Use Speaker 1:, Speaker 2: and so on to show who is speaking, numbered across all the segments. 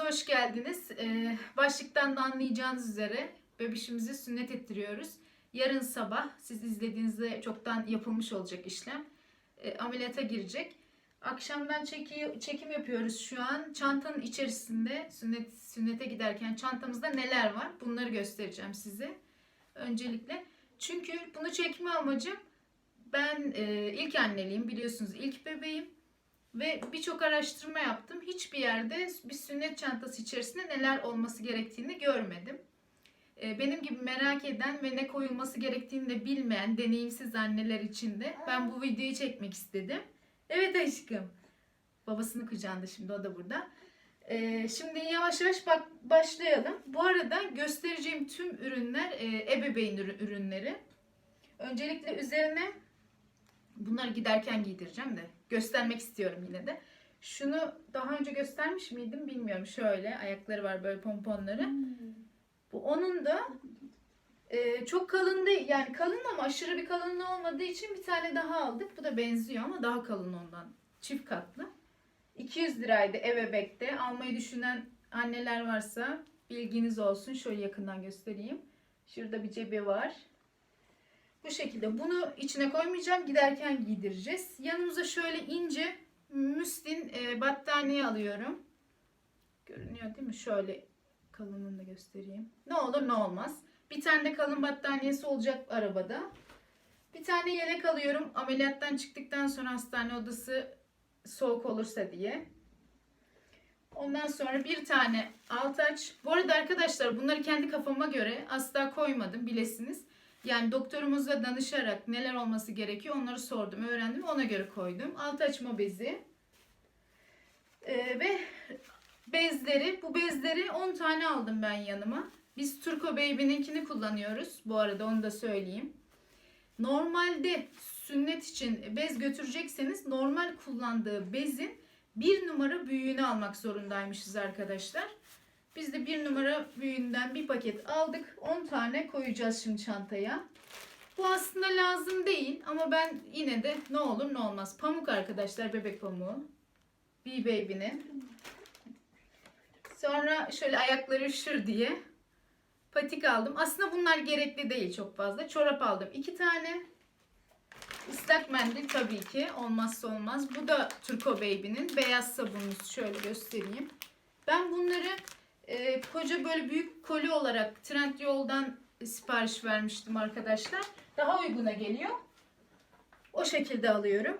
Speaker 1: Kanalımıza hoş geldiniz. Ee, başlıktan da anlayacağınız üzere bebişimizi sünnet ettiriyoruz. Yarın sabah siz izlediğinizde çoktan yapılmış olacak işlem. Ee, ameliyata girecek. Akşamdan çeki, çekim yapıyoruz şu an. Çantanın içerisinde sünnet sünnete giderken çantamızda neler var? Bunları göstereceğim size. Öncelikle. Çünkü bunu çekme amacım ben e, ilk anneliyim biliyorsunuz ilk bebeğim. Ve birçok araştırma yaptım. Hiçbir yerde bir sünnet çantası içerisinde neler olması gerektiğini görmedim. Ee, Benim gibi merak eden ve ne koyulması gerektiğini de bilmeyen deneyimsiz anneler için de ben bu videoyu çekmek istedim. Evet aşkım. Babasını kucağında şimdi o da burada. Ee, Şimdi yavaş yavaş bak başlayalım. Bu arada göstereceğim tüm ürünler e, ebeveyn ürü- ürünleri. Öncelikle üzerine Bunları giderken giydireceğim de göstermek istiyorum yine de. Şunu daha önce göstermiş miydim bilmiyorum. Şöyle ayakları var böyle pomponları. Bu onun da e, çok kalın değil. Yani kalın ama aşırı bir kalınlığı olmadığı için bir tane daha aldık. Bu da benziyor ama daha kalın ondan. Çift katlı. 200 liraydı Ebebek'te. Almayı düşünen anneler varsa bilginiz olsun. Şöyle yakından göstereyim. Şurada bir cebi var. Bu şekilde bunu içine koymayacağım. Giderken giydireceğiz. Yanımıza şöyle ince müslin e, battaniye alıyorum. Görünüyor değil mi? Şöyle kalınlığını da göstereyim. Ne olur ne olmaz. Bir tane de kalın battaniyesi olacak arabada. Bir tane yelek alıyorum. Ameliyattan çıktıktan sonra hastane odası soğuk olursa diye. Ondan sonra bir tane altaç. Bu arada arkadaşlar bunları kendi kafama göre asla koymadım bilesiniz. Yani doktorumuzla danışarak neler olması gerekiyor onları sordum, öğrendim. Ona göre koydum. Alt açma bezi. Ee, ve bezleri. Bu bezleri 10 tane aldım ben yanıma. Biz Turco Baby'ninkini kullanıyoruz. Bu arada onu da söyleyeyim. Normalde sünnet için bez götürecekseniz normal kullandığı bezin bir numara büyüğünü almak zorundaymışız arkadaşlar. Biz de bir numara büyüğünden bir paket aldık. 10 tane koyacağız şimdi çantaya. Bu aslında lazım değil ama ben yine de ne olur ne olmaz. Pamuk arkadaşlar bebek pamuğu. B-Baby'nin. Sonra şöyle ayakları üşür diye patik aldım. Aslında bunlar gerekli değil çok fazla. Çorap aldım. 2 tane. Islak mendil tabii ki olmazsa olmaz. Bu da Turco Baby'nin beyaz sabunumuz. Şöyle göstereyim. Ben bunları koca böyle büyük koli olarak Trendyol'dan sipariş vermiştim arkadaşlar. Daha uyguna geliyor. O şekilde alıyorum.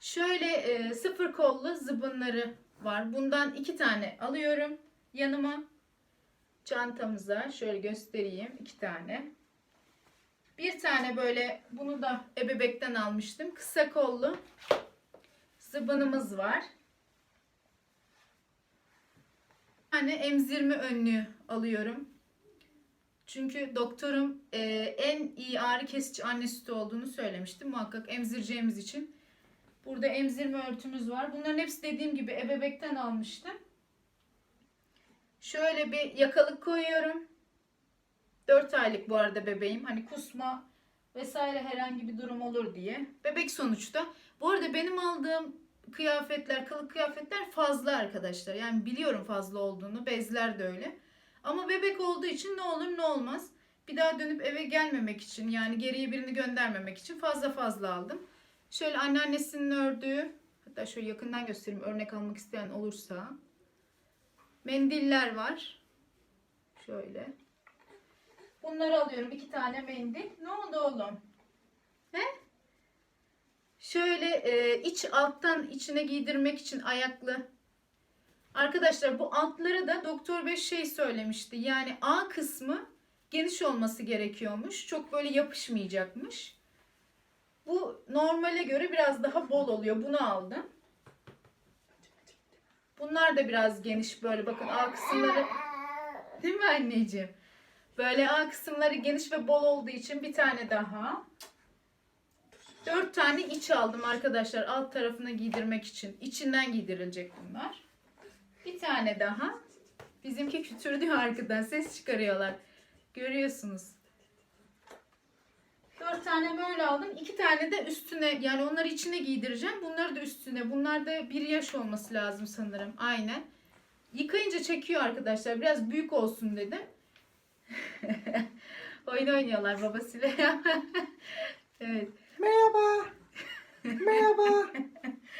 Speaker 1: Şöyle e, sıfır kollu zıbınları var. Bundan iki tane alıyorum yanıma. Çantamıza şöyle göstereyim. iki tane. Bir tane böyle bunu da ebebekten almıştım. Kısa kollu zıbınımız var. Tane emzirme önlüğü alıyorum. Çünkü doktorum e, en iyi ağrı kesici anne sütü olduğunu söylemişti. Muhakkak emzireceğimiz için. Burada emzirme örtümüz var. Bunların hepsi dediğim gibi ebebekten almıştım. Şöyle bir yakalık koyuyorum. 4 aylık bu arada bebeğim. Hani kusma vesaire herhangi bir durum olur diye. Bebek sonuçta. Bu arada benim aldığım kıyafetler, kılık kıyafetler fazla arkadaşlar. Yani biliyorum fazla olduğunu. Bezler de öyle. Ama bebek olduğu için ne olur ne olmaz. Bir daha dönüp eve gelmemek için yani geriye birini göndermemek için fazla fazla aldım. Şöyle anneannesinin ördüğü hatta şöyle yakından göstereyim örnek almak isteyen olursa. Mendiller var. Şöyle. Bunları alıyorum. iki tane mendil. Ne oldu oğlum? He? Şöyle e, iç alttan içine giydirmek için ayaklı. Arkadaşlar bu altları da doktor bey şey söylemişti. Yani A kısmı geniş olması gerekiyormuş. Çok böyle yapışmayacakmış. Bu normale göre biraz daha bol oluyor. Bunu aldım. Bunlar da biraz geniş böyle bakın A kısımları. Değil mi anneciğim? Böyle A kısımları geniş ve bol olduğu için bir tane daha. Dört tane iç aldım arkadaşlar alt tarafına giydirmek için. İçinden giydirilecek bunlar. Bir tane daha. Bizimki kütürdü arkadan ses çıkarıyorlar. Görüyorsunuz. Dört tane böyle aldım. İki tane de üstüne yani onları içine giydireceğim. Bunları da üstüne. Bunlar da bir yaş olması lazım sanırım. Aynen. Yıkayınca çekiyor arkadaşlar. Biraz büyük olsun dedim. Oyun oynuyorlar babasıyla. evet.
Speaker 2: Merhaba. Merhaba.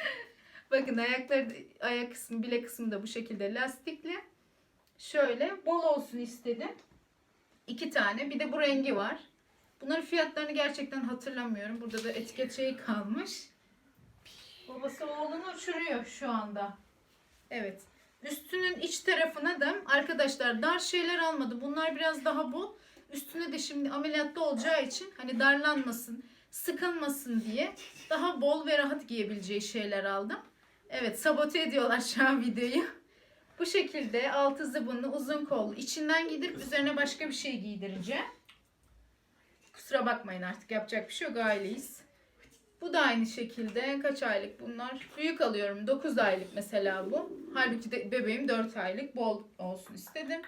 Speaker 1: Bakın ayakları ayak kısmı bile kısmı da bu şekilde lastikli. Şöyle bol olsun istedim. İki tane. Bir de bu rengi var. Bunların fiyatlarını gerçekten hatırlamıyorum. Burada da etiket şeyi kalmış. Babası oğlunu uçuruyor şu anda. Evet. Üstünün iç tarafına da arkadaşlar dar şeyler almadı. Bunlar biraz daha bol. Üstüne de şimdi ameliyatta olacağı için hani darlanmasın, sıkılmasın diye daha bol ve rahat giyebileceği şeyler aldım. Evet sabote ediyorlar şu an videoyu. Bu şekilde altı zıbınlı uzun kollu içinden giydirip üzerine başka bir şey giydireceğim. Kusura bakmayın artık yapacak bir şey yok aileyiz. Bu da aynı şekilde kaç aylık bunlar? Büyük alıyorum 9 aylık mesela bu. Halbuki de bebeğim 4 aylık bol olsun istedim.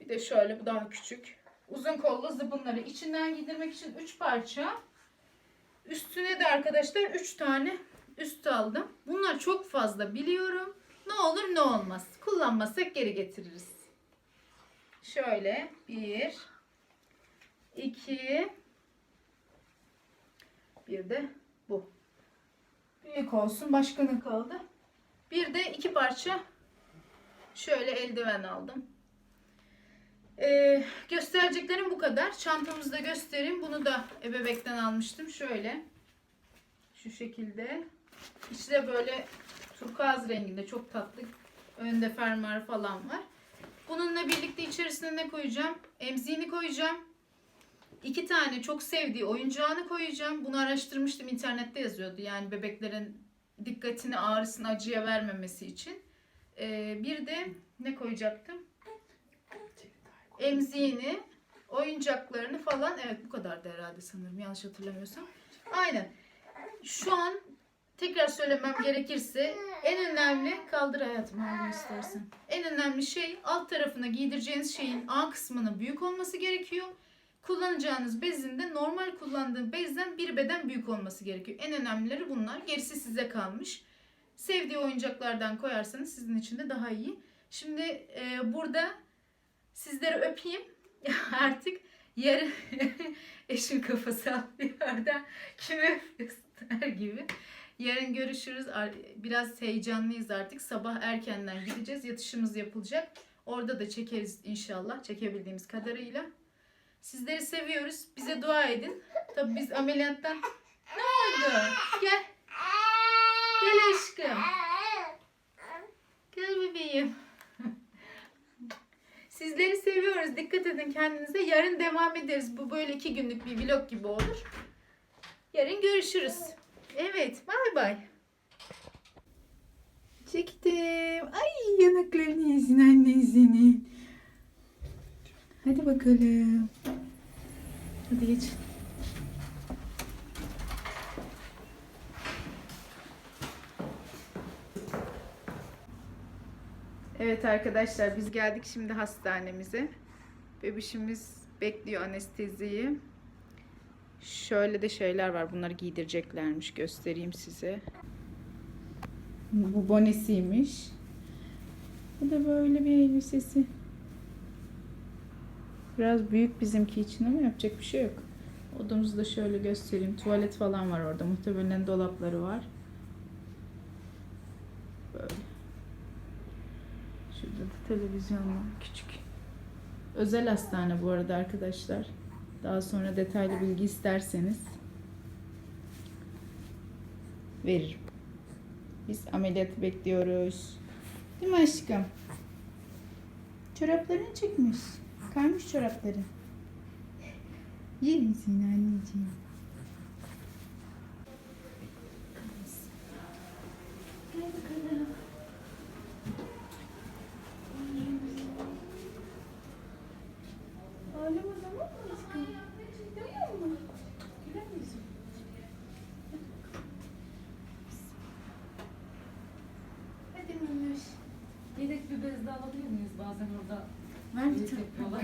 Speaker 1: Bir de şöyle bu daha küçük. Uzun kollu zıbınları içinden giydirmek için 3 parça. Üstüne de arkadaşlar 3 tane üst aldım. Bunlar çok fazla biliyorum. Ne olur ne olmaz. Kullanmasak geri getiririz. Şöyle bir, iki, bir de bu. Büyük olsun. Başka ne kaldı? Bir de iki parça şöyle eldiven aldım. Ee, göstereceklerim bu kadar. Çantamızı da göstereyim. Bunu da ebebekten almıştım. Şöyle. Şu şekilde. İçi de böyle turkuaz renginde çok tatlı. Önde fermuar falan var. Bununla birlikte içerisine ne koyacağım? Emziğini koyacağım. İki tane çok sevdiği oyuncağını koyacağım. Bunu araştırmıştım internette yazıyordu. Yani bebeklerin dikkatini ağrısını acıya vermemesi için. Ee, bir de ne koyacaktım? Emziğini, oyuncaklarını falan. Evet bu kadar da herhalde sanırım yanlış hatırlamıyorsam. Aynen. Şu an tekrar söylemem gerekirse en önemli kaldır hayatım abi istersen. En önemli şey alt tarafına giydireceğiniz şeyin A kısmının büyük olması gerekiyor. Kullanacağınız bezin de normal kullandığım bezden bir beden büyük olması gerekiyor. En önemlileri bunlar. Gerisi size kalmış. Sevdiği oyuncaklardan koyarsanız sizin için de daha iyi. Şimdi e, burada sizleri öpeyim. Artık yarın eşim kafası orada. Kimi öpüyorsun der gibi. Yarın görüşürüz. Biraz heyecanlıyız artık. Sabah erkenden gideceğiz. Yatışımız yapılacak. Orada da çekeriz inşallah. Çekebildiğimiz kadarıyla. Sizleri seviyoruz. Bize dua edin. Tabii biz ameliyattan... Ne oldu? Gel. Gel aşkım. Gel bebeğim. Sizleri seviyoruz. Dikkat edin kendinize. Yarın devam ederiz. Bu böyle iki günlük bir vlog gibi olur. Yarın görüşürüz. Evet. Bay bay. Çektim. Ay yanaklarını yesin annen seni. Hadi bakalım. Hadi geç. Evet arkadaşlar biz geldik şimdi hastanemize. Bebişimiz bekliyor anesteziyi. Şöyle de şeyler var. Bunları giydireceklermiş. Göstereyim size. Bu bonesiymiş. Bu da böyle bir elbisesi. Biraz büyük bizimki için ama yapacak bir şey yok. Odamızı da şöyle göstereyim. Tuvalet falan var orada. Muhtemelen dolapları var. Böyle. Şurada da televizyon var. Küçük. Özel hastane bu arada arkadaşlar. Daha sonra detaylı bilgi isterseniz veririm. Biz ameliyatı bekliyoruz. Değil mi aşkım? Çoraplarını çekmiş. Kaymış çorapları. Yerim seni anneciğim. Gel bakalım. Ağlama tamam mı aşkım? Tamam mı? Güler misin? Hadi minnoş.
Speaker 3: Yedek bir bez de alabilir miyiz bazen orada?
Speaker 1: Ver bir
Speaker 3: Yedek
Speaker 1: tane.
Speaker 3: yapıyorlar.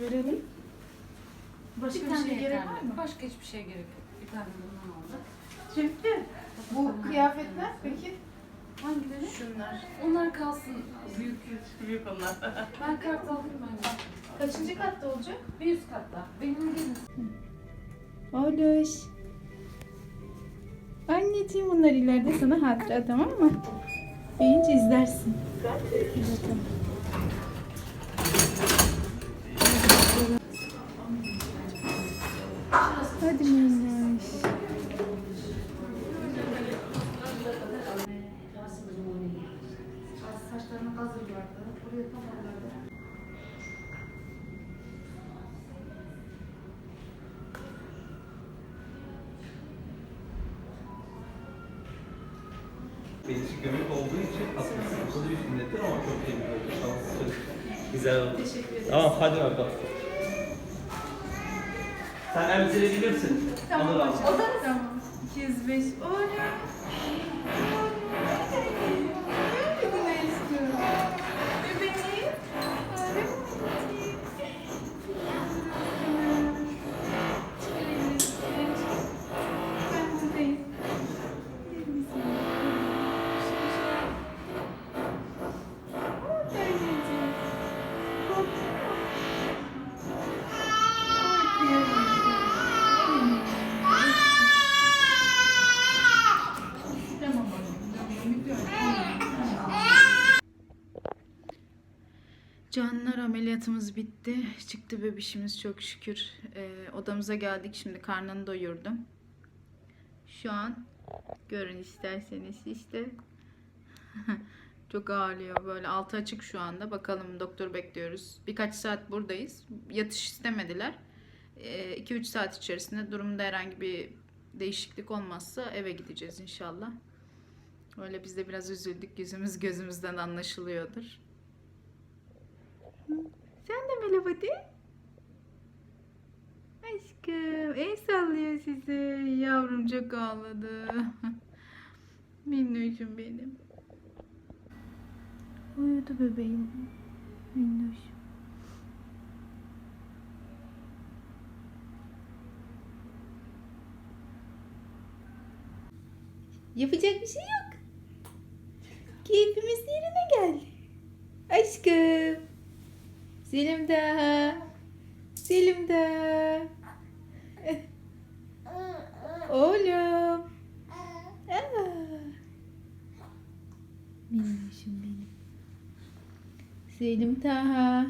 Speaker 1: Verelim. Başka
Speaker 3: bir
Speaker 1: bir,
Speaker 3: tane
Speaker 1: şey gerek var mı?
Speaker 3: Başka hiçbir şey gerek yok. Bir tane bundan aldık. Çünkü
Speaker 4: Bu kıyafetler peki?
Speaker 3: hangileri?
Speaker 4: Şunlar.
Speaker 3: Onlar kalsın. Büyük büyük onlar. ben kart alayım ben.
Speaker 4: Kaçıncı katta olacak?
Speaker 3: Bir üst katta. Benim gelin.
Speaker 1: Oluş. Anneciğim bunlar ileride sana hatıra tamam mı? Büyüyünce izlersin. Hadi minnoş.
Speaker 3: Saçlarına hazır vardı. Buraya
Speaker 5: gömlek olduğu için sıkıntılı bir sünnettir ama çok temiz oldu. Şanslı. Güzel oldu.
Speaker 4: Teşekkür ederim.
Speaker 5: Tamam hadi bakalım. Sen emzirebilirsin.
Speaker 4: Tamam
Speaker 5: Anıl abi.
Speaker 4: hocam. Tamam. 205. Oley. Bebeğim.
Speaker 1: Canlar ameliyatımız bitti. Çıktı bebişimiz çok şükür. Ee, odamıza geldik şimdi karnını doyurdum. Şu an görün isterseniz işte. çok ağrıyor böyle altı açık şu anda. Bakalım doktor bekliyoruz. Birkaç saat buradayız. Yatış istemediler. 2-3 saat içerisinde durumda herhangi bir değişiklik olmazsa eve gideceğiz inşallah. Öyle biz de biraz üzüldük. Yüzümüz gözümüzden anlaşılıyordur. Merhaba de. Aşkım el sallıyor size. Yavrum çok ağladı. Minnoşum benim. Uyudu bebeğim. Minnoş. Yapacak bir şey yok. Keyfimiz yerine geldi. Aşkım. Selim daha. Selim. Eh. Oğlum. Aa. Minnoşum benim. Selim daha.